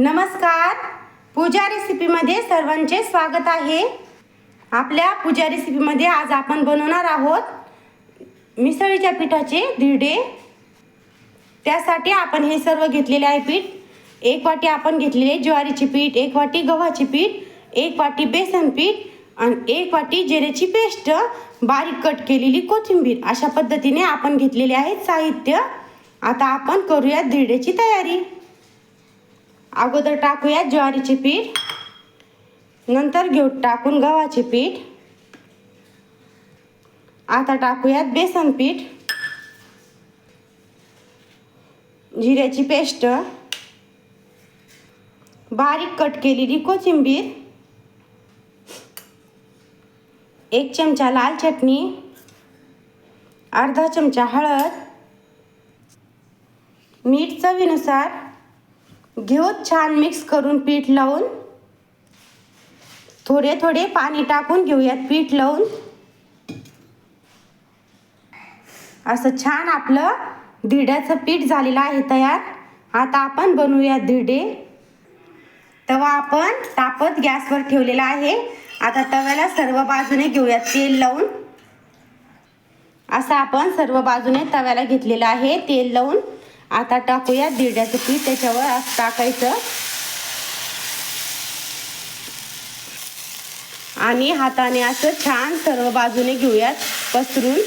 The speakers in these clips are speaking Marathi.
नमस्कार. पूजा रेसिपीमध्ये सर्वांचे स्वागत आहे. आपल्या पूजा रेसिपीमध्ये आज आपण बनवणार आहोत मिसळीच्या पिठाचे धिरडे त्यासाठी आपण हे सर्व घेतलेले आहे पीठ. एक वाटी आपण घेतलेले ज्वारीचे पीठ एक वाटी गव्हाचे पीठ एक वाटी बेसन पीठ आणि एक वाटी जिऱ्याची पेस्ट. बारीक कट केलेली कोथिंबीर. अशा पद्धतीने आपण घेतलेले आहेत साहित्य. आता आपण करूया धिरड्याची तयारी. अगोदर टाकूया ज्वारीचे पीठ. नंतर घेऊ टाकून गव्हाचे पीठ. आता टाकूयात बेसन पीठ. जिऱ्याची पेस्ट. बारीक कट केलेली कोथिंबीर. एक चमचा लाल चटणी. अर्धा चमचा हळद. मीठ चवीनुसार. घेऊन छान मिक्स करून पीठ लावून. थोडे थोडे पाणी टाकून घेऊयात पीठ लावून. असं छान आपलं धिड्याचं पीठ झालेलं आहे तयार. आता आपण बनवूयात धिडे. तवा आपण तापत गॅसवर ठेवलेला आहे. आता तव्याला सर्व बाजूने घेऊयात तेल लावून. असं आपण सर्व बाजूने तव्याला घेतलेलं आहे तेल लावून. आता टाकूया धिरड्याचं पीठ त्याच्यावर असं टाकायचं. आणि हाताने असं छान सर्व बाजूने घेऊयात पसरून.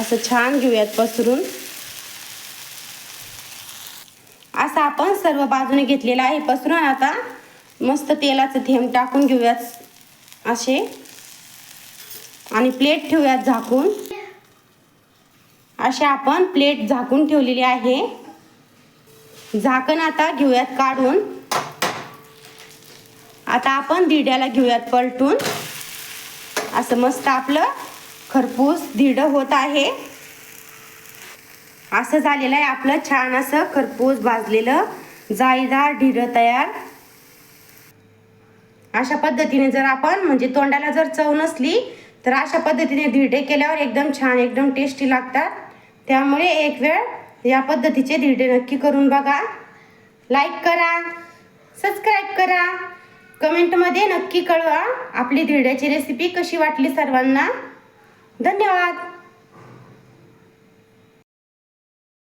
असं छान घेऊयात पसरून. असं आपण सर्व बाजूने घेतलेलं आहे पसरून आता. मस्त तेलाचं थेंब टाकून घेऊयात असे. आणि प्लेट ठेवूयात झाकून. अशी आपण प्लेट झाकून ठेवलेली आहे. झाकण आता घेऊयात काढून. आता आपण दिड्याला घेऊयात पलटून. असं मस्त आपलं खरपूस धिडं होत आहे. असं झालेलं आहे आपलं छान असं खरपूस भाजलेलं जाळीदार ढिरं तयार. अशा पद्धतीने जर आपण म्हणजे तोंडाला जर चव नसली तर अशा पद्धतीने धिरडे केल्यावर एकदम छान एकदम टेस्टी लागतात. त्यामुळे एक वेळ या पद्धतीचे धिरडे नक्की करून बघा. लाईक करा सबस्क्राईब करा. कमेंटमध्ये नक्की कळवा आपली धिरड्याची रेसिपी कशी वाटली सर्वांना. धन्यवाद.